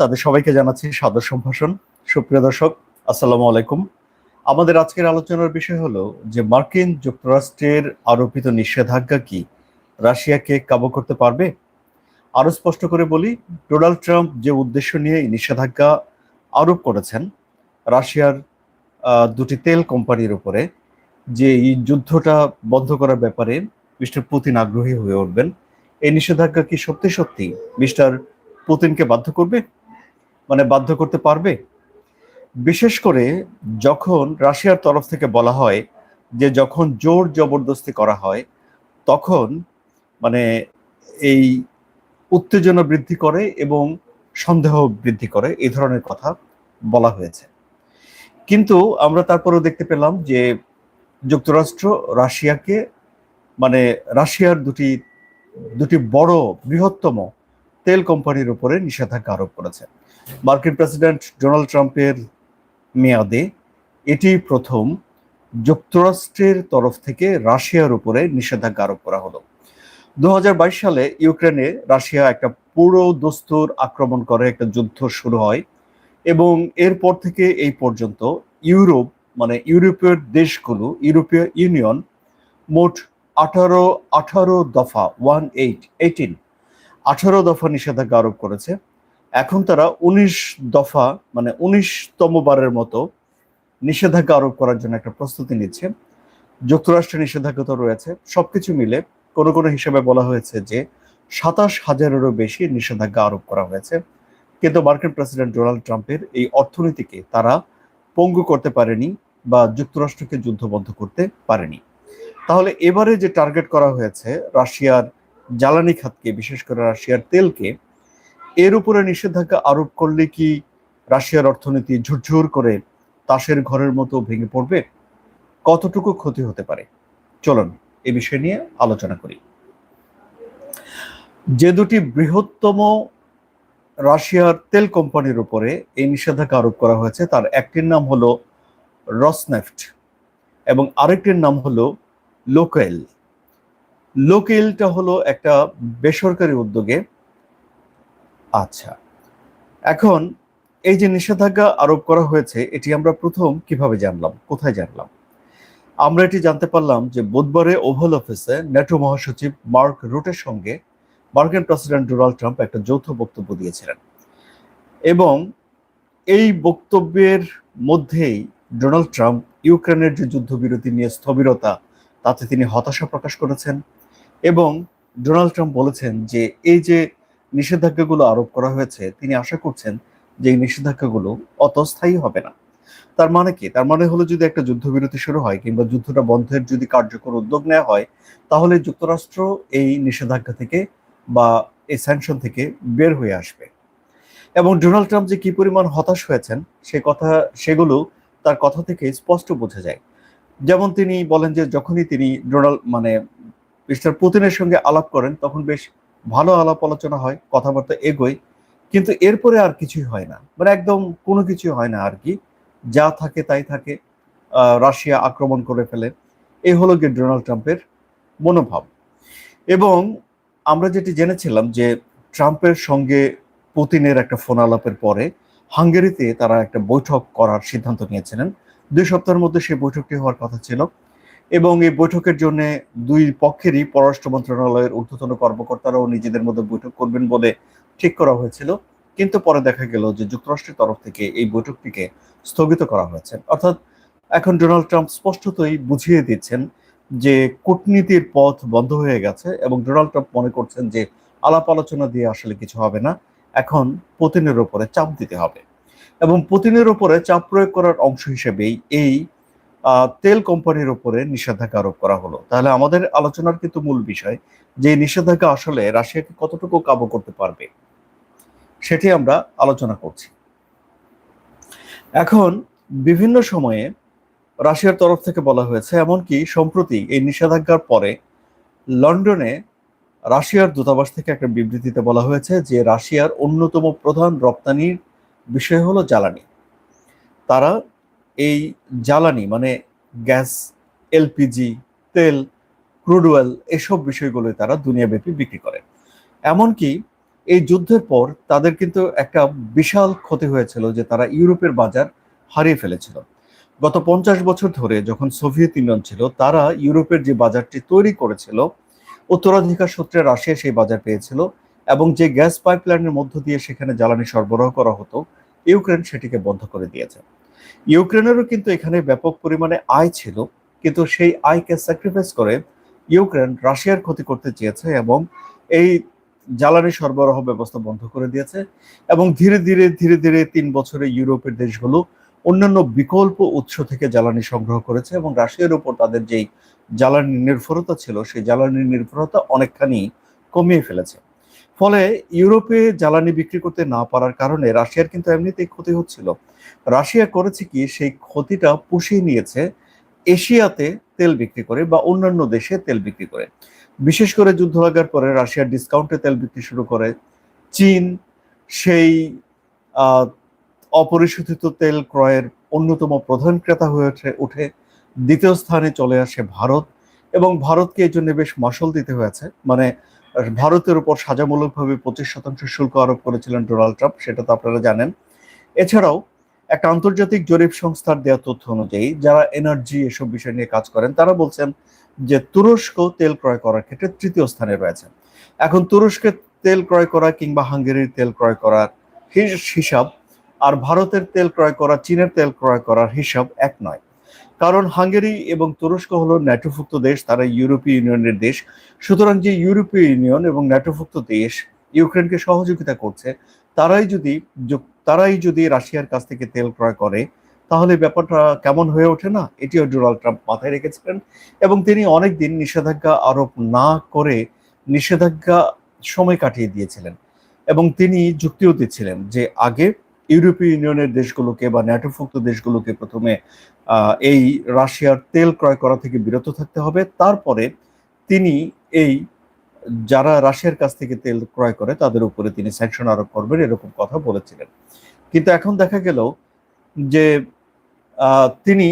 তাদের সবাইকে জানাচ্ছি সাদর সম্ভাষণ। সুপ্রিয় দর্শক, আসসালামু আলাইকুম। আমাদের আজকের আলোচনার বিষয় হলো যে মার্কিন যুক্তরাষ্ট্রের আরোপিত নিষেধাজ্ঞা কি, রাশিয়াকে কাবু করতে পারবে? আরও স্পষ্ট করে বলি, ডোনাল্ড ট্রাম্প যে উদ্দেশ্য নিয়ে নিষেধাজ্ঞা আরোপ করেছেন, রাশিয়ার দুটি তেল কোম্পানির উপরে, যে এই যুদ্ধটা বন্ধ করার ব্যাপারে মিস্টার পুতিন আগ্রহী হয়ে উঠবেন, এই নিষেধাজ্ঞা কি সত্যি সত্যি মিস্টার পুতিনকে বাধ্য করবে? মানে বাধ্য করতে পারবে? বিশেষ করে যখন রাশিয়ার তরফ থেকে বলা হয় যে যখন জোর জবরদস্তি করা হয়, তখন মানে এই উত্তেজনা বৃদ্ধি করে এবং সন্দেহ বৃদ্ধি করে, এই ধরনের কথা বলা হয়েছে। কিন্তু আমরা তারপরেও দেখতে পেলাম যে যুক্তরাষ্ট্র রাশিয়াকে মানে রাশিয়ার দুটি দুটি বড় বৃহত্তম তেল কোম্পানির উপরে নিষেধাজ্ঞা আরোপ করেছে। মার্কিন প্রেসিডেন্ট ডোনাল্ড ট্রাম্পের মেয়াদে এটি প্রথম যুক্তরাষ্ট্রের তরফ থেকে রাশিয়ার উপরে নিষেধাজ্ঞা আরোপ করা হলো। দুই হাজার বাইশ সালে ইউক্রেনে রাশিয়া একটা পুরো দস্তুর আক্রমণ করে, একটা যুদ্ধ শুরু হয় এবং এরপর থেকে এই পর্যন্ত ইউরোপ মানে ইউরোপীয় দেশগুলো, ইউরোপীয় ইউনিয়ন মোট আঠারো আঠারো দফা ওয়ান এইট এইটিন আঠারো দফা নিষেধাজ্ঞা আরোপ করেছে। এখন তারা উনিশ দফা মানে উনিশতম বারের মতো নিষেধাজ্ঞা আরোপ করার জন্য একটা প্রস্তুতি নিচ্ছে। যুক্তরাষ্ট্রের নিষেধাজ্ঞা তো রয়েছে। সবকিছু মিলে কোনো কোনো হিসেবে বলা হয়েছে যে সাতাশ হাজারেরও বেশি নিষেধাজ্ঞা আরোপ করা হয়েছে। কিন্তু মার্কিন প্রেসিডেন্ট ডোনাল্ড ট্রাম্পের এই অর্থনীতিকে তারা পঙ্গু করতে পারেনি বা যুক্তরাষ্ট্রকে যুদ্ধবদ্ধ করতে পারেনি। তাহলে এবারে যে টার্গেট করা হয়েছে রাশিয়ার জ্বালানি খাতকে, বিশেষ করে রাশিয়ার তেলকে এর উপরে নিষেধাজ্ঞা আরোপ করলে কি রাশিয়ার অর্থনীতি ঝুরঝুর করে তাসের ঘরের মতো ভেঙে পড়বে? কতটুকু ক্ষতি হতে পারে? চলুন এ বিষয় নিয়ে আলোচনা করি। যে দুটি বৃহত্তম রাশিয়ার তেল কোম্পানির উপরে এই নিষেধাজ্ঞা আরোপ করা হয়েছে, তার একটির নাম হলো রসনেফট এবং আরেকটির নাম হলো লোকেল। লোকেলটা হলো একটা বেসরকারি উদ্যোগে আচ্ছা। এখন এই যে নিষেধাজ্ঞা আরোপ করা হয়েছে, এটি আমরা প্রথম কীভাবে জানলাম? কোথায় জানলাম? আমরা এটি জানতে পারলাম যে বুধবারে ওভাল অফিসে ন্যাটো মহাসচিব মার্ক রুটের সঙ্গে মার্কিন প্রেসিডেন্ট ডোনাল্ড ট্রাম্প একটা যৌথ বক্তব্য দিয়েছিলেন। এবং এই বক্তব্যের মধ্যেই ডোনাল্ড ট্রাম্প ইউক্রেনের যে যুদ্ধবিরতি নিয়ে স্থবিরতা, তাতে তিনি হতাশা প্রকাশ করেছেন এবং ডোনাল্ড ট্রাম্প বলেছেন যে এই যে নিষেধাজ্ঞাগুলো আরোপ করা হয়েছে, তিনি আশা করছেন যে এই নিষেধাজ্ঞাগুলো অত স্থায়ী হবে না। তার মানে কি? তার মানে হলো যদি একটা যুদ্ধবিরতি শুরু হয় কিংবা যুদ্ধটা বন্ধের যদি কার্যকর উদ্যোগ নেওয়া হয়, তাহলে যুক্তরাষ্ট্র এই নিষেধাজ্ঞা থেকে বা এই স্যাংশন থেকে বের হয়ে আসবে। এবং ডোনাল্ড ট্রাম্প যে কি পরিমাণ হতাশ হয়েছেন, সে কথা, সেগুলো তার কথা থেকে স্পষ্ট বোঝা যায়। যেমন তিনি বলেন যে যখনই তিনি ডোনাল্ড মানে মিস্টার পুতিনের সঙ্গে আলাপ করেন, তখন বেশ ভালো আলাপ আলোচনা হয়, কথাবার্তা এগোয়, কিন্তু এরপরে আর কিছুই হয় না। মানে একদম কোনো কিছু হয় না আর কি। যা থাকে তাই থাকে রাশিয়া আক্রমণ করে ফেলে। এই হলো গিয়ে ডোনাল্ড ট্রাম্পের মনোভাব। এবং আমরা যেটি জেনেছিলাম যে ট্রাম্পের সঙ্গে পুতিনের একটা ফোন আলাপের পরে হাঙ্গেরিতে তারা একটা বৈঠক করার সিদ্ধান্ত নিয়েছিলেন। দুই সপ্তাহের মধ্যে সেই বৈঠকটি হওয়ার কথা ছিল। এবং এই বৈঠকের জন্য দুই পক্ষেরই পররাষ্ট্র মন্ত্রণালয়ের ঊর্ধ্বতন কর্মকর্তারাও নিজেদের মধ্যে বৈঠক করবেন বলে ঠিক করা হয়েছিল। কিন্তু পরে দেখা গেল যে যুক্তরাষ্ট্রের তরফ থেকে এই বৈঠকটিকে স্থগিত করা হয়েছে। অর্থাৎ এখন ডোনাল্ড ট্রাম্প স্পষ্টতই বুঝিয়ে দিচ্ছেন যে কূটনীতির পথ বন্ধ হয়ে গেছে এবং ডোনাল্ড ট্রাম্প মনে করছেন যে আলাপ আলোচনা দিয়ে আসলে কিছু হবে না। এখন পুতিনের ওপরে চাপ দিতে হবে। এবং পুতিনের ওপরে চাপ প্রয়োগ করার অংশ হিসেবেই এই তেল কোম্পানির উপরে নিষেধাজ্ঞা আরোপ করা হলো। তাহলে আমাদের আলোচনার কিন্তু মূল বিষয় যে নিষেধাজ্ঞা আসলে রাশিয়াকে কতটুকু কাবু করতে পারবে, সেটি আমরা আলোচনা করছি। এখন বিভিন্ন সময়ে রাশিয়ার তরফ থেকে বলা হয়েছে, এমনকি সম্প্রতি এই নিষেধাজ্ঞার পরে লন্ডনে রাশিয়ার দূতাবাস থেকে একটা বিবৃতিতে বলা হয়েছে যে রাশিয়ার অন্যতম প্রধান রপ্তানির বিষয় হলো জ্বালানি। তারা এই জ্বালানি মানে গ্যাস, এলপিজি, তেল, ক্রুড অয়েল, এসব বিষয়গুলোই তারা দুনিয়াব্যাপী বিক্রি করে। এমনকি এই যুদ্ধের পর তাদের কিন্তু একটা বিশাল ক্ষতি হয়েছিল যে তারা ইউরোপের বাজার হারিয়ে ফেলেছিল। গত পঞ্চাশ বছর ধরে যখন সোভিয়েত ইউনিয়ন ছিল, তারা ইউরোপের যে বাজারটি তৈরি করেছিল, উত্তরাধিকার সূত্রে রাশিয়া সেই বাজার পেয়েছিল এবং যে গ্যাস পাইপলাইনের মধ্য দিয়ে সেখানে জ্বালানি সরবরাহ করা হতো, ইউক্রেন সেটিকে বন্ধ করে দিয়েছে। ইউক্রেনেরও কিন্তু এখানে ব্যাপক পরিমাণে আয় ছিল, কিন্তু সেই আয়কে স্যাক্রিফাইস করে ইউক্রেন রাশিয়ার ক্ষতি করতে চেয়েছে এবং এই জ্বালানি সরবরাহ ব্যবস্থা বন্ধ করে দিয়েছে এবং ধীরে ধীরে ধীরে ধীরে তিন বছরে ইউরোপের দেশগুলো অন্যান্য বিকল্প উৎস থেকে জ্বালানি সংগ্রহ করেছে এবং রাশিয়ার উপর তাদের যেই জ্বালানি নির্ভরতা ছিল, সেই জ্বালানি নির্ভরতা অনেকখানি কমিয়ে ফেলেছে। ফলে ইউরোপে জ্বালানি বিক্রি করতে না পারার কারণে রাশিয়ার কিন্তু এমনিতেই ক্ষতি হচ্ছিল। রাশিয়া করেছে কি, সেই ক্ষতিটা পুষিয়ে নিয়েছে এশিয়াতে তেল বিক্রি করে বা অন্যান্য দেশে তেল বিক্রি করে। বিশেষ করে যুদ্ধ লাগার পরে রাশিয়ার ডিসকাউন্টে তেল বিক্রি শুরু করে। চীন সেই অপরিশোধিত তেল ক্রয়ের অন্যতম প্রধান ক্রেতা হয়ে ওঠে, উঠে দ্বিতীয় স্থানে চলে আসে ভারত। এবং ভারতকে এই জন্য বেশ মাসল দিতে হয়েছে। মানে ভারতের উপর সাজামূলকভাবে পঁচিশ শতাংশ শুল্ক আরোপ করেছিলেন ডোনাল্ড ট্রাম্প, সেটা তো আপনারা জানেন। এছাড়াও একটা আন্তর্জাতিক জরিপ সংস্থার দেওয়া তথ্য অনুযায়ী যারা এনার্জি এসব বিষয় নিয়ে কাজ করেন, তারা বলছেন যে তুরস্ক তেল ক্রয় করার ক্ষেত্রে তৃতীয় স্থানে রয়েছে। এখন তুরস্কের তেল ক্রয় করা কিংবা হাঙ্গেরির তেল ক্রয় করার হিস- হিসাব আর ভারতের তেল ক্রয় করা, চীনের তেল ক্রয় করার হিসাব এক নয়। কারণ হাঙ্গেরি এবং তুরস্ক হলো ন্যাটোভুক্ত দেশ, তারা ইউরোপীয় ইউনিয়নের দেশ। সুতরাং যে ইউরোপীয় ইউনিয়ন এবং ন্যাটোভুক্ত দেশ ইউক্রেনকে সহযোগিতা করছে, তারাই যদি তারাই যদি রাশিয়ার কাছ থেকে তেল ক্রয় করে, তাহলে ব্যাপারটা কেমন হয়ে ওঠে না? এটিও ডোনাল্ড ট্রাম্প মাথায় রেখেছিলেন। এবং তিনি অনেকদিন নিষেধাজ্ঞা আরোপ না করে নিষেধাজ্ঞা সময় কাটিয়ে দিয়েছিলেন। এবং তিনি যুক্তিও দিচ্ছিলেন যে আগে ইউরোপীয় ইউনিয়নের দেশগুলোকে বা ন্যাটোভুক্ত দেশগুলোকে প্রথমে এই রাশিয়ার তেল ক্রয় করা থেকে বিরত থাকতে হবে। তারপরে তিনি এই, যারা রাশিয়ার কাছ থেকে তেল ক্রয় করে, তাদের উপরে তিনি স্যাংশন আরোপ করবেন, এরকম কথা বলেছিলেন। কিন্তু এখন দেখা গেল যে তিনি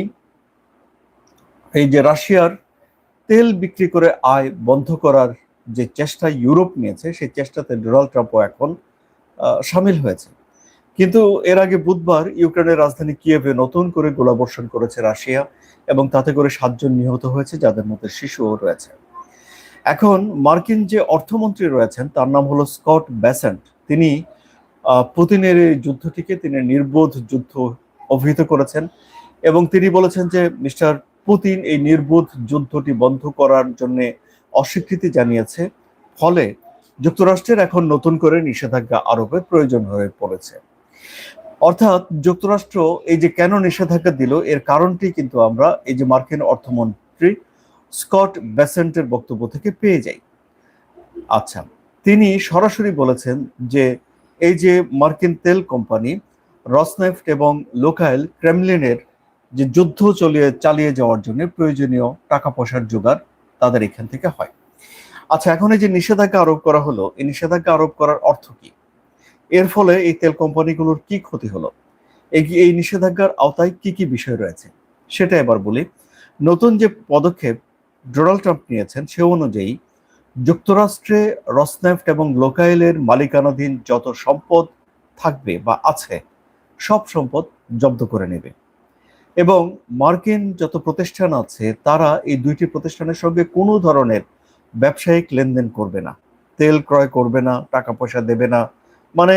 এই যে রাশিয়ার তেল বিক্রি করে আয় বন্ধ করার যে চেষ্টা ইউরোপ নিয়েছে, সেই চেষ্টাতে ডোনাল্ড ট্রাম্পও এখন সামিল হয়েছে। কিন্তু এর আগে বুধবার ইউক্রেনের রাজধানী কিয়েভে নতুন করে গোলাবর্ষণ করেছে রাশিয়া এবং তাতে করে সাতজন নিহত হয়েছে, যাদের মধ্যে শিশুও রয়েছে। এখন মার্কিন যে অর্থমন্ত্রী রয়েছেন, তার নাম হলো স্কট ব্যাসেন্ট। তিনি পুতিনের এই যুদ্ধটিকে তিনি নির্বোধ যুদ্ধ অভিহিত করেছেন এবং তিনি বলেছেন যে, মিস্টার পুতিন এই নির্বোধ যুদ্ধটি বন্ধ করার জন্য অস্বীকৃতি জানিয়েছে। ফলে যুক্তরাষ্ট্রের এখন নতুন করে নিষেধাজ্ঞা আরোপের প্রয়োজন হয়ে পড়েছে। অর্থাৎ যুক্তরাষ্ট্র এই যে কেন নিষেধাজ্ঞা দিল, এর কারণটি কিন্তু আমরা এই যে মার্কিন অর্থমন্ত্রী স্কট বেসেন্টের বক্তব্য থেকে পেয়ে যাই। আচ্ছা তিনি সরাসরি বলেছেন যে এই যে মার্কিন তেল কোম্পানি, রসনেফট এবং লোকাইল ক্রেমলিনের যে যুদ্ধ চলিয়ে, চালিয়ে যাওয়ার জন্য প্রয়োজনীয় টাকা পয়সার জোগাড় তাদের এখান থেকে হয়। আচ্ছা এখন এই যে নিষেধাজ্ঞা আরোপ করা হলো, এই নিষেধাজ্ঞা আরোপ করার অর্থ কি? এর ফলে এই তেল কোম্পানিগুলোর কি ক্ষতি হলো? এই নিষেধাজ্ঞার আওতায় কি কি বিষয় রয়েছে? সেটা এবার বলি। নতুন যে পদক্ষেপ ডোনাল্ড ট্রাম্প নিয়েছেন, সে অনুযায়ী যুক্তরাষ্ট্রে রসনেফট এবং লোকাইলের মালিকানাধীন যত সম্পদ থাকবে বা আছে, সব সম্পদ জব্দ করে নেবে। এবং মার্কিন যত প্রতিষ্ঠান আছে, তারা এই দুইটি প্রতিষ্ঠানের সঙ্গে কোনো ধরনের ব্যবসায়িক লেনদেন করবে না। তেল ক্রয় করবে না, টাকা পয়সা দেবে না মানে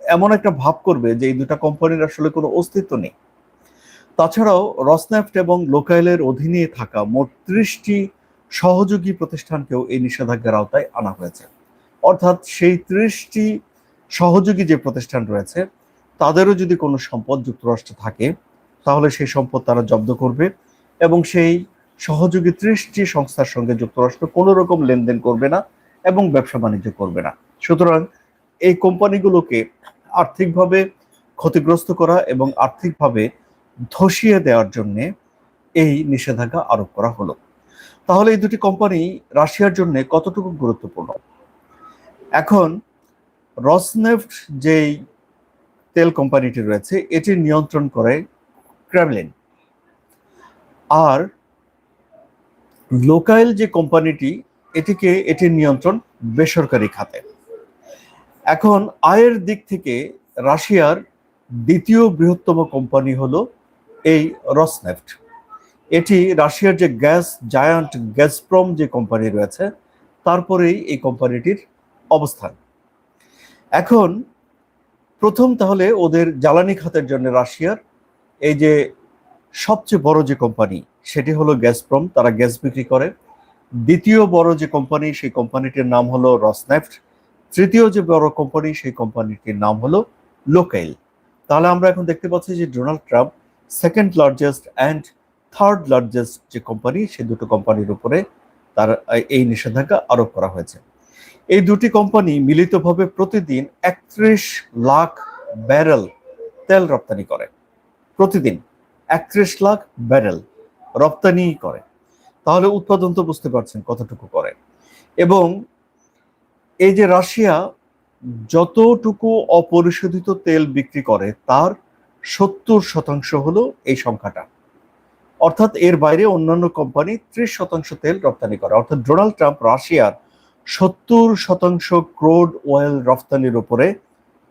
এমন একটা ভাব করবে যে এই দুটা কোম্পানির আসলে কোনো অস্তিত্ব নেই। তাছাড়াও রসনেফট এবং লোকাইলের অধীনে থাকা মোট ত্রিশটি সহযোগী প্রতিষ্ঠানকেও এই নিষেধাজ্ঞার আওতায় আনা হয়েছে। অর্থাৎ সেই ত্রিশটি সহযোগী যে প্রতিষ্ঠান রয়েছে, তাদেরও যদি কোনো সম্পদ যুক্তরাষ্ট্রে থাকে, তাহলে সেই সম্পদ তারা জব্দ করবে এবং সেই সহযোগী ত্রিশটি সংস্থার সঙ্গে যুক্তরাষ্ট্র কোনো রকম লেনদেন করবে না এবং ব্যবসা বাণিজ্য করবে না। সুতরাং এই কোম্পানিগুলোকে আর্থিকভাবে ক্ষতিগ্রস্ত করা এবং আর্থিকভাবে ধসিয়ে দেওয়ার জন্যে এই নিষেধাজ্ঞা আরোপ করা হলো। তাহলে এই দুটি কোম্পানি রাশিয়ার জন্য কতটুকু গুরুত্বপূর্ণ? এখন রসনেফট যেই তেল কোম্পানিটি রয়েছে, এটি নিয়ন্ত্রণ করে ক্রেমলিন। আর লোকাইল যে কোম্পানিটি, এটিকে এটির নিয়ন্ত্রণ বেসরকারি খাতে। এখন আয়ের দিক থেকে রাশিয়ার দ্বিতীয় বৃহত্তম কোম্পানি হলো এই রসনেফট। এটি রাশিয়ার যে গ্যাস জায়ান্ট গ্যাসপ্রম যে কোম্পানি রয়েছে, তারপরেই এই কোম্পানিটির অবস্থান। এখন প্রথম তাহলে ওদের জ্বালানি খাতের জন্য রাশিয়ার এই যে সবচেয়ে বড় যে কোম্পানি, সেটি হলো গ্যাসপ্রম, তারা গ্যাস বিক্রি করে। দ্বিতীয় বড় যে কোম্পানি, সেই কোম্পানিটির নাম হলো রসনেফট। তৃতীয় যে বড় কোম্পানি সেই কোম্পানিটির নাম হলো লোকেল তাহলে আমরা এখন দেখতে পাচ্ছি যে Donald Trump second largest and third largest যে কোম্পানি সেই দুটো কোম্পানির উপরে তার এই নিষেধাজ্ঞা আরোপ করা হয়েছে। এই দুটি কোম্পানি মিলিতভাবে প্রতিদিন একত্রিশ লাখ ব্যারেল তেল রপ্তানি করে। প্রতিদিন একত্রিশ লাখ ব্যারেল রপ্তানি করে। তাহলে উৎপাদন তো বুঝতে পারছেন কতটুকু করে। এবং এই যে রাশিয়া যতটুকু অপরিশোধিত তেল বিক্রি করে, তার সত্তর শতাংশ হলো এই সংখ্যাটা। অর্থাৎ এর বাইরে অন্যান্য কোম্পানি ত্রিশ শতাংশ তেল রপ্তানি করে। অর্থাৎ ডোনাল্ড ট্রাম্প রাশিয়ার সত্তর শতাংশ ক্রোড অয়েল রপ্তানির উপরে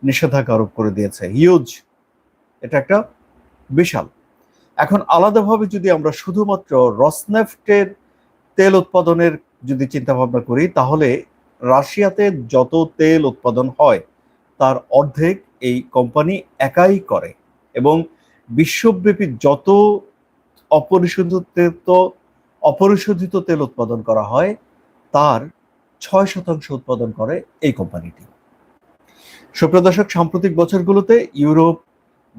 নিষেধাজ্ঞা আরোপ করে দিয়েছে। হিউজ এটা একটা বিশাল। এখন আলাদাভাবে যদি আমরা শুধুমাত্র রসনেফটের তেল উৎপাদনের যদি চিন্তা ভাবনা করি, তাহলে রাশিয়াতে যত তেল উৎপাদন হয়, তার অর্ধেক এই কোম্পানি একাই করে এবং বিশ্বব্যাপী যত অপরিশোধিত অপরিশোধিত তেল উৎপাদন করা হয়, তার ছয় শতাংশ উৎপাদন করে এই কোম্পানিটি। সুপ্রদর্শক সাম্প্রতিক বছরগুলোতে ইউরোপ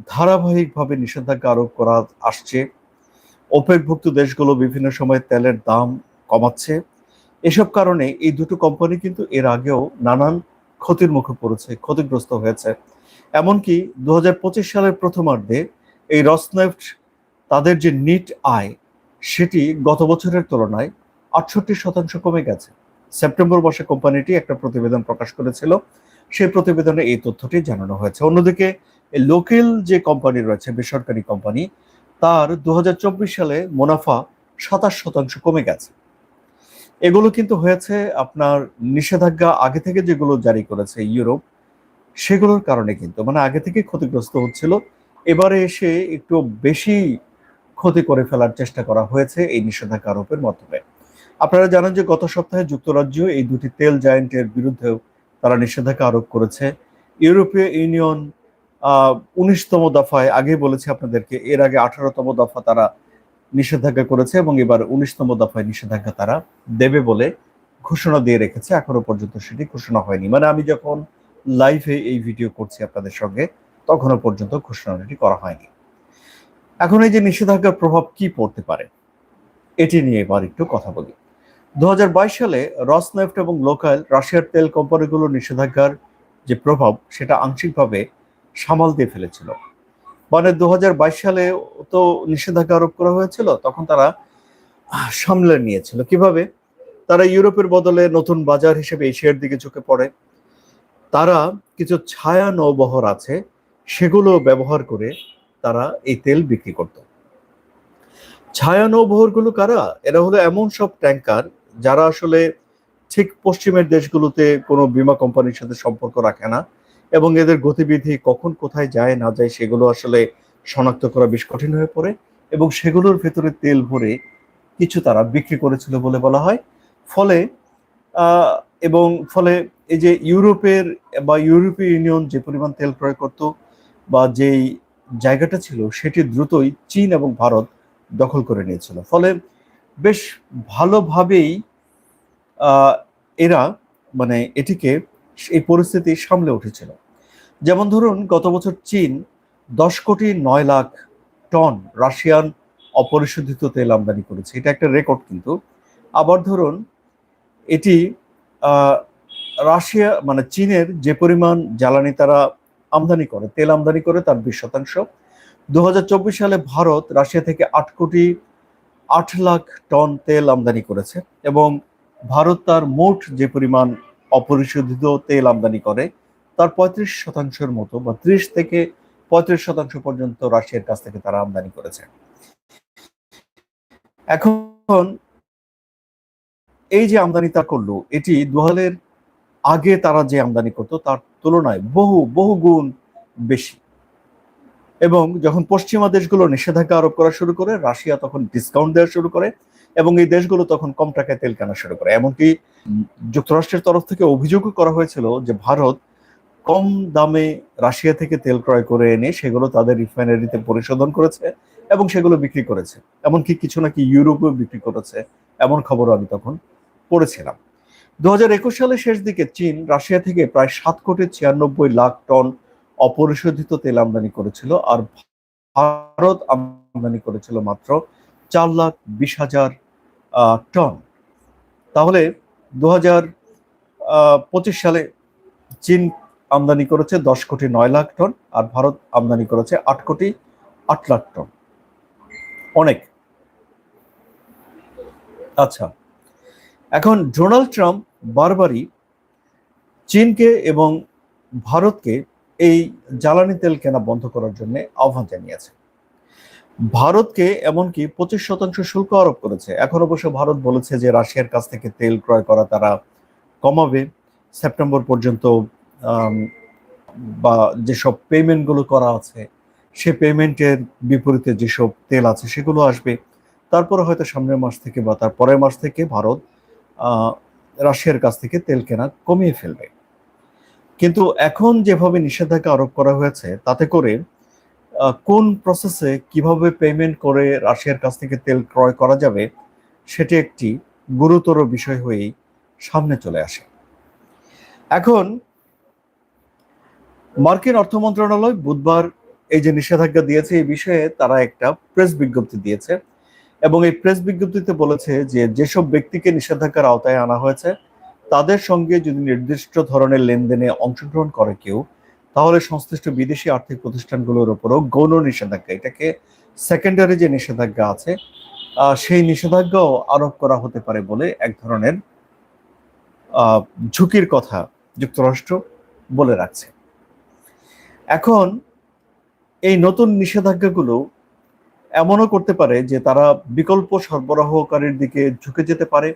ধারাবাহিকভাবে নিষেধাজ্ঞা আরোপ করা আসছে। ওপেকভুক্ত দেশগুলো বিভিন্ন সময় তেলের দাম কমাচ্ছে। এসব কারণে এই দুটো কোম্পানি কিন্তু এর আগেও নানান ক্ষতির মুখে পড়েছে, ক্ষতিগ্রস্ত হয়েছে। এমনকি দু হাজার পঁচিশ সালের প্রথমার্ধে এই রসনেফট তাদের যে নিট আয়, সেটি গত বছরের তুলনায় আটষট্টি শতাংশ কমে গেছে। সেপ্টেম্বর মাসে কোম্পানিটি একটা প্রতিবেদন প্রকাশ করেছিল। সেই প্রতিবেদনে এই তথ্যটি জানানো হয়েছে। অন্যদিকে লোকাল যে কোম্পানি রয়েছে, বেসরকারি কোম্পানি তার দু হাজার চব্বিশ সালে মুনাফা সাতাশ শতাংশ কমে গেছে। এগুলো কিন্তু হয়েছে আপনার নিষেধাজ্ঞা আগে থেকে যেগুলো জারি করেছে ইউরোপ, সেগুলোর কারণে কিন্তু মানে আগে থেকে ক্ষতিগ্রস্ত হচ্ছিল। এবারে এসে একটু বেশি ক্ষতি করে ফেলার চেষ্টা করা হয়েছে এই নিষেধাজ্ঞা আরোপের মাধ্যমে। আপনারা জানেন যে গত সপ্তাহে যুক্তরাজ্য এই দুটি তেল জায়েন্টের বিরুদ্ধেও তারা নিষেধাজ্ঞা আরোপ করেছে। ইউরোপীয় ইউনিয়ন উনিশতম দফায় আগে বলেছে আপনাদেরকে, এর আগে আঠারোতম দফা তারা নিষেধাজ্ঞা করেছে এবং এবার উনিশতম দফায় নিষেধাজ্ঞা তারা দেবে বলে ঘোষণা দিয়ে রেখেছে। এখনও পর্যন্ত সেটি ঘোষণা হয়নি। মানে আমি যখন লাইভে এই ভিডিও করছি আপনাদের সঙ্গে, তখনও পর্যন্ত ঘোষণাটি করা হয়নি। এখন এই যে নিষেধাজ্ঞার প্রভাব কি পড়তে পারে, এটি নিয়ে এবার একটু কথা বলি। দু হাজার বাইশ সালে রসনেফট এবং লোকাল রাশিয়ার তেল কোম্পানিগুলোর নিষেধাজ্ঞার যে প্রভাব, সেটা আংশিকভাবে সামাল দিয়ে ফেলেছিল। মানে দু হাজার বাইশ সালে তো নিষেধাজ্ঞা আরোপ করা হয়েছিল, তখন তারা সামলে নিয়েছিল। কীভাবে? তারা ইউরোপের বদলে নতুন বাজার হিসেবে এশিয়ার দিকে ঝুঁকে পড়ে। তারা কিছু ছায়া নৌবহর আছে, সেগুলো ব্যবহার করে তারা এই তেল বিক্রি করত। ছায়া নৌবহরগুলো কারা? এরা হলো এমন সব ট্যাঙ্কার যারা আসলে ঠিক পশ্চিমের দেশগুলোতে কোনো বিমা কোম্পানির সাথে সম্পর্ক রাখে না। এবং এদের গতিবিধি কখন কোথায় যায়, না যায়, সেগুলো আসলে শনাক্ত করা বেশ কঠিন হয়ে পড়ে এবং সেগুলোর ভেতরে তেল ভরে কিছু তারা বিক্রি করেছিল বলে বলা হয়। ফলে এবং ফলে এই যে ইউরোপের বা ইউরোপীয় ইউনিয়ন যে পরিমাণ তেল ক্রয় করত বা যেই জায়গাটা ছিল, সেটি দ্রুতই চীন এবং ভারত দখল করে নিয়েছিল। ফলে বেশ ভালোভাবেই এরা মানে এটিকে এই পরিস্থিতি সামলে উঠেছিল। যেমন ধরুন, গত বছর চীন দশ কোটি নয় লাখ টন রাশিয়ান অপরিশোধিত তেল আমদানি করেছে। এটা একটা রেকর্ড কিন্তু। আবার ধরুন, এটি রাশিয়া মানে চীনের যে পরিমাণ জ্বালানি তারা আমদানি করে, তেল আমদানি করে তার বিশ শতাংশ। দু হাজার চব্বিশ সালে ভারত রাশিয়া থেকে আট কোটি আট লাখ টন তেল আমদানি করেছে এবং ভারত তার মোট যে পরিমাণ অপরিশোধিত তেল আমদানি করে। তার পঁয়ত্রিশ শতাংশের মতো বা ত্রিশ থেকে পঁয়ত্রিশ শতাংশ পর্যন্ত রাশিয়ার কাছ থেকে তারা আমদানি করেছে। এখন এই যে আমদানি তা করল, এটি দুহালের আগে তারা যে আমদানি করতো, তার তুলনায় বহু বহু গুণ বেশি। এবং যখন পশ্চিমা দেশগুলো নিষেধাজ্ঞা আরোপ করা শুরু করে, রাশিয়া তখন ডিসকাউন্ট দেওয়া শুরু করে এবং এই দেশগুলো তখন কম টাকায় তেল কেনা শুরু করে। এমনকি যুক্তরাষ্ট্রের তরফ থেকে অভিযোগও করা হয়েছিল যে ভারত কম দামে রাশিয়া থেকে তেল ক্রয় করে এনে সেগুলো তাদের রিফাইনারিতে পরিশোধন করেছে এবং সেগুলো বিক্রি করেছে। এমনকি কিছু নাকি ইউরোপেও বিক্রি করেছে, এমন খবর আমি তখন পড়েছিলাম। দু হাজার একুশ সালের শেষ দিকে চীন রাশিয়া থেকে প্রায় সাত কোটি ছিয়ানব্বই লাখ টন অপরিশোধিত তেল আমদানি করেছিল, আর ভারত আমদানি করেছিল মাত্র চার লাখ বিশ হাজার টন। তাহলে দু হাজার পঁচিশ সালে চীন আমদানি করেছে দশ কোটি নয় লাখ টন আর ভারত আমদানি করেছে আট কোটি আট লাখ টন। অনেক। আচ্ছা এখন ডোনাল্ড ট্রাম্প বারবারই চীনকে এবং ভারতকে এই জ্বালানি তেল কেনা বন্ধ করার জন্য আহ্বান জানিয়েছে ভারতকে এমনকি পঁচিশ শতাংশ শুল্ক আরোপ করেছে। এখন অবশ্য ভারত বলেছে যে রাশিয়ার কাছ থেকে তেল ক্রয় করা তারা কমাবে। সেপ্টেম্বর পর্যন্ত বা যেসব পেমেন্টগুলো করা আছে, সে পেমেন্টের বিপরীতে যেসব তেল আছে সেগুলো আসবে। তারপরে হয়তো সামনের মাস থেকে বা তার পরের মাস থেকে ভারত রাশিয়ার কাছ থেকে তেল কেনা কমিয়ে ফেলবে। কিন্তু এখন যেভাবে নিষেধাজ্ঞা আরোপ করা হয়েছে, তাতে করে কোন প্রসেসে কীভাবে পেমেন্ট করে রাশিয়ার কাছ থেকে তেল ক্রয় করা যাবে, সেটি একটি গুরুতর বিষয় হয়েই সামনে চলে আসে। এখন, মার্কিন অর্থ মন্ত্রণালয় বুধবার এই যে নিষেধাজ্ঞা দিয়েছে, এই বিষয়ে তারা একটা প্রেস বিজ্ঞপ্তি দিয়েছে এবং এই প্রেস বিজ্ঞপ্তিতে বলেছে যে যেসব ব্যক্তিকে নিষেধাজ্ঞার আওতায় আনা হয়েছে, তাদের সঙ্গে যদি নির্দিষ্ট ধরনের লেনদেনে অংশগ্রহণ করে কেউ তাহলে সংশ্লিষ্ট বিদেশি আর্থিক প্রতিষ্ঠানগুলোর উপরও গৌণ নিষেধাজ্ঞা, এটাকে সেকেন্ডারি যে নিষেধাজ্ঞা আছে সেই নিষেধাজ্ঞাও আরোপ করা হতে পারে বলে এক ধরনের ঝুঁকির কথা যুক্তরাষ্ট্র বলে রাখছে। এখন এই নতুন নিষেধাজ্ঞাগুলো এমনও করতে পারে যে তারা বিকল্প সরবরাহকারীর দিকে ঝুঁকে যেতে পারে,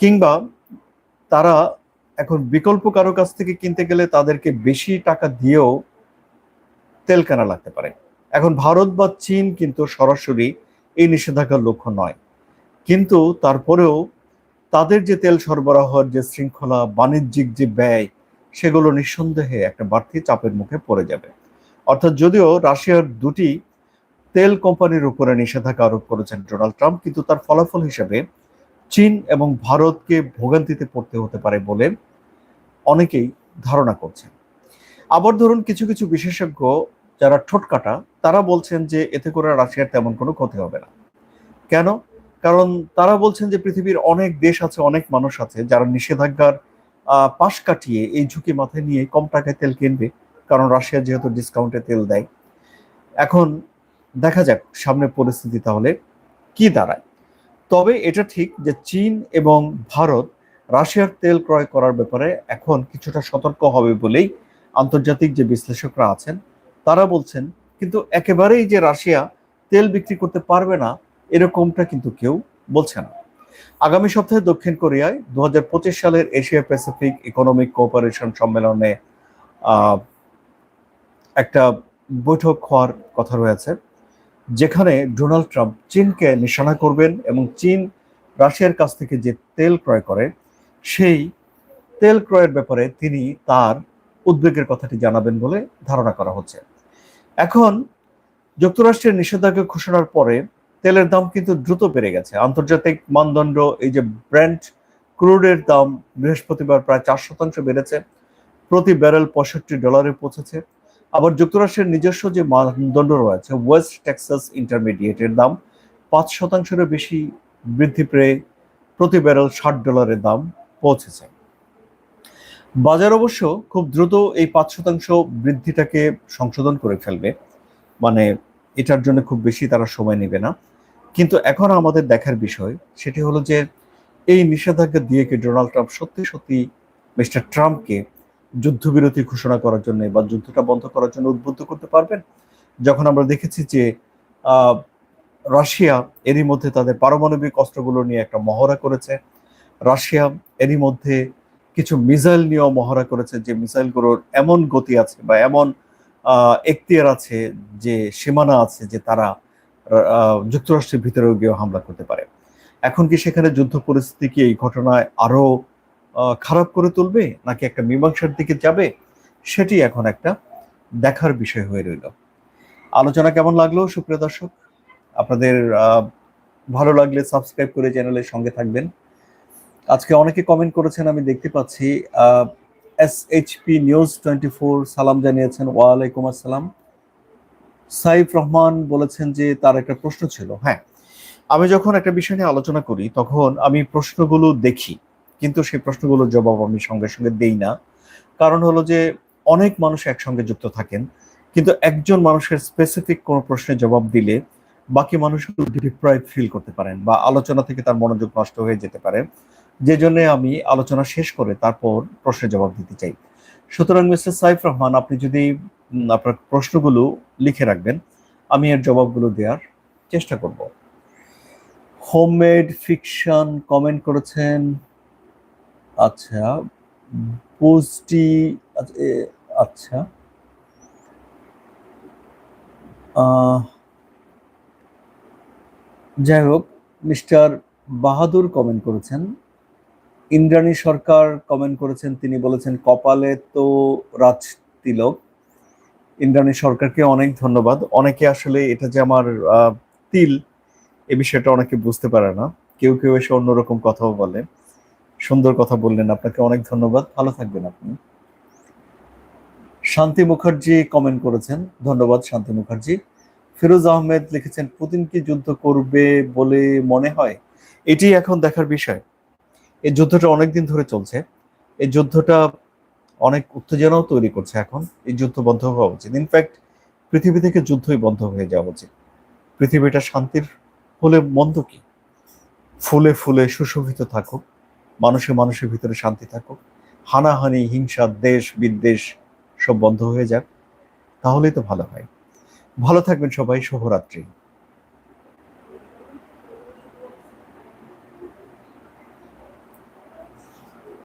কিংবা তারা এখন বিকল্প কারও কাছ থেকে কিনতে গেলে তাদেরকে বেশি টাকা দিয়েও তেল কেনা লাগতে পারে। এখন ভারত বা চীন কিন্তু সরাসরি এই নিষেধাজ্ঞার লক্ষ্য নয়। কিন্তু তারপরেও তাদের যে তেল সরবরাহের যে শৃঙ্খলা, বাণিজ্যিক যে ব্যয়, সেগুলো নিঃসন্দেহে একটা বাড়তি চাপের মুখে পড়ে যাবে। অর্থাৎ যদিও রাশিয়ার দুটি তেল কোম্পানির উপরে নিষেধাজ্ঞা আরোপ করেছেন ডোনাল্ড ট্রাম্প, কিন্তু তার ফলাফল হিসেবে চীন এবং ভারতকে ভোগান্তিতে পড়তে হতে পারে বলে অনেকেই ধারণা করছেন। আবার ধরুন কিছু কিছু বিশেষজ্ঞ যারা ঠোঁটকাটা তারা বলছেন যে এতে করে রাশিয়ার তেমন কোনো ক্ষতি হবে না। কেন? কারণ তারা বলছেন যে পৃথিবীর অনেক দেশ আছে, অনেক মানুষ আছে যারা নিষেধাজ্ঞার পাশ কাটিয়ে এই ঝুঁকি মাথায় নিয়ে কম টাকায় তেল কিনবে, কারণ রাশিয়া যেহেতু ডিসকাউন্টে তেল দেয়। এখন দেখা যাক সামনে পরিস্থিতি তাহলে কি দাঁড়ায়। তবে এটা ঠিক যে চীন এবং ভারত রাশিয়ার তেল ক্রয় করার ব্যাপারে এখন কিছুটা সতর্ক হবে বলেই আন্তর্জাতিক যে বিশ্লেষকরা আছেন, তারা বলছেন, কিন্তু একেবারেই যে রাশিয়া তেল বিক্রি করতে পারবে না, এরকমটা কিন্তু কেউ বলছে না। আগামী সপ্তাহে দক্ষিণ কোরিয়ায় দু হাজার পঁচিশ সালের এশিয়া প্যাসিফিক ইকোনমিক কোঅপারেশন সম্মেলনে একটা বৈঠক হওয়ার কথা রয়েছে। যেখানে ডোনাল্ড ট্রাম্প চীনকে নিশানা করবেন এবং চীন রাশিয়ার কাছ থেকে যে তেল ক্রয় করে, সেই তেল ক্রয়ের ব্যাপারে তিনি তার উদ্বেগের কথাটি জানাবেন বলে ধারণা করা হচ্ছে। এখন যুক্তরাষ্ট্রের নিষেধাজ্ঞা ঘোষণার পরে তেলের দাম কিন্তু দ্রুত বেড়ে গেছে। আন্তর্জাতিক মানদণ্ড এই যে ব্র্যান্ড ক্রুডের দাম বৃহস্পতিবার প্রায় চার শতাংশ বেড়েছে। প্রতি ব্যারেল পঁয়ষট্টি ডলারে পৌঁছেছে। আবার যুক্তরাষ্ট্রের নিজস্ব যে মানদণ্ড রয়েছে ওয়েস্ট টেক্সাস ইন্টারমিডিয়েটের দাম পাঁচ শতাংশেরও বেশি বৃদ্ধি পেয়ে প্রতি ব্যারেল ষাট ডলারের দাম পৌঁছেছে। বাজার অবশ্য খুব দ্রুত এই পাঁচ শতাংশ বৃদ্ধিটাকে সংশোধন করে ফেলবে। মানে এটার জন্য খুব বেশি তারা সময় নেবে না। কিন্তু এখন আমাদের দেখার বিষয় সেটি হলো যে এই নিষেধাজ্ঞা দিয়ে কি ডোনাল্ড ট্রাম্প সত্যি সত্যি মিস্টার ট্রাম্পকে যুদ্ধবিরতি ঘোষণা করার জন্য বা যুদ্ধটা বন্ধ করার জন্য উদ্বুদ্ধ করতে পারবেন। যখন আমরা দেখেছি যে রাশিয়া এরই মধ্যে তাদের পারমাণবিক অস্ত্রগুলো নিয়ে একটা মহড়া করেছে। রাশিয়া এরই মধ্যে কিছু মিসাইল নিয়েও মহড়া করেছে যে মিসাইলগুলোর এমন গতি আছে বা এমন আহ, এখতিয়ার আছে যে সীমানা আছে যে তারা যুক্তরাষ্ট্রের ভিতরেও গিয়ে হামলা করতে পারে। এখন কি সেখানে যুদ্ধ পরিস্থিতি কি এই ঘটনায় আরও আহ, খারাপ করে তুলবে নাকি একটা মীমাংসার দিকে যাবে, সেটি এখন একটা দেখার বিষয় হয়ে রইল। আলোচনা কেমন লাগল? সুপ্রিয় দর্শক, আপনাদের ভালো লাগলে সাবস্ক্রাইব করে চ্যানেলের সঙ্গে থাকবেন। আজকে অনেকে কমেন্ট করেছেন, আমি দেখতে পাচ্ছি S HP news twenty four সালাম জানিয়েছেন, ওয়ালাইকুম আসসালাম। সাইফ রহমান বলেছেন যে তার একটা প্রশ্ন ছিল। হ্যাঁ আমি যখন একটা বিষয় নিয়ে আলোচনা করি, তখন আমি প্রশ্নগুলো দেখি। কিন্তু সেই প্রশ্নগুলোর জবাব আমি সঙ্গে সঙ্গে দেই না। কারণ হলো যে, অনেক মানুষ একসঙ্গে যুক্ত থাকেন, কিন্তু একজন মানুষের স্পেসিফিক কোনো প্রশ্নের জবাব দিলে বাকি মানুষগুলো ডিপ্রাইভ ফিল করতে পারেন বা আলোচনা থেকে তার মনোযোগ নষ্ট হয়ে যেতে পারে। যে জন্য আমি আলোচনা শেষ করে তারপর প্রশ্নের জবাব দিতে চাই। সুতরাং মিস্টার সাইফ রহমান, আপনি যদি আপনার প্রশ্নগুলো লিখে রাখবেন, আমি এর জবাবগুলো দেওয়ার চেষ্টা করব। হোমমেড ফিকশন কমেন্ট করেছেন। আচ্ছা পোস্টি আচ্ছা। যাই হোক, মিস্টার বাহাদুর কমেন্ট করেছেন। ইন্দ্রাণী সরকার কমেন্ট করেছেন, তিনি বলেছেন, কপালে তো রাজ তিলক ইন্দ্রাণী সরকারকে অনেক ধন্যবাদ। অনেকে আসলে এটা যে আমার তিল, এ বিষয়টা অনেকে বুঝতে পারে না। কেউ কেউ এসে অন্যরকম কথাও বলে। সুন্দর কথা বললেন। আপনাকে অনেক ধন্যবাদ। ভালো থাকবেন আপনি। শান্তি মুখার্জি কমেন্ট করেছেন। ধন্যবাদ শান্তি মুখার্জি। ফিরোজ আহমেদ লিখেছেন, পুতিন কি যুদ্ধ করবে বলে মনে হয়? এটি এখন দেখার বিষয়। এই যুদ্ধটা অনেকদিন ধরে চলছে। এই যুদ্ধটা অনেক উত্তেজনাও তৈরি করছে এখন। এই যুদ্ধ বন্ধ হওয়া উচিত। ইনফ্যাক্ট পৃথিবী থেকে যুদ্ধই বন্ধ হয়ে যাওয়া উচিত। পৃথিবীটা শান্তির হলে মন্দ কি? ফুলে ফুলে সুশোভিত থাকুক। মানুষে মানুষের ভিতরে শান্তি থাকুক। হানাহানি, হিংসা, দেশ, বিদ্বেষ সব বন্ধ হয়ে যাক। তাহলেই তো ভালো হয়। ভালো থাকবেন সবাই। শুভরাত্রি।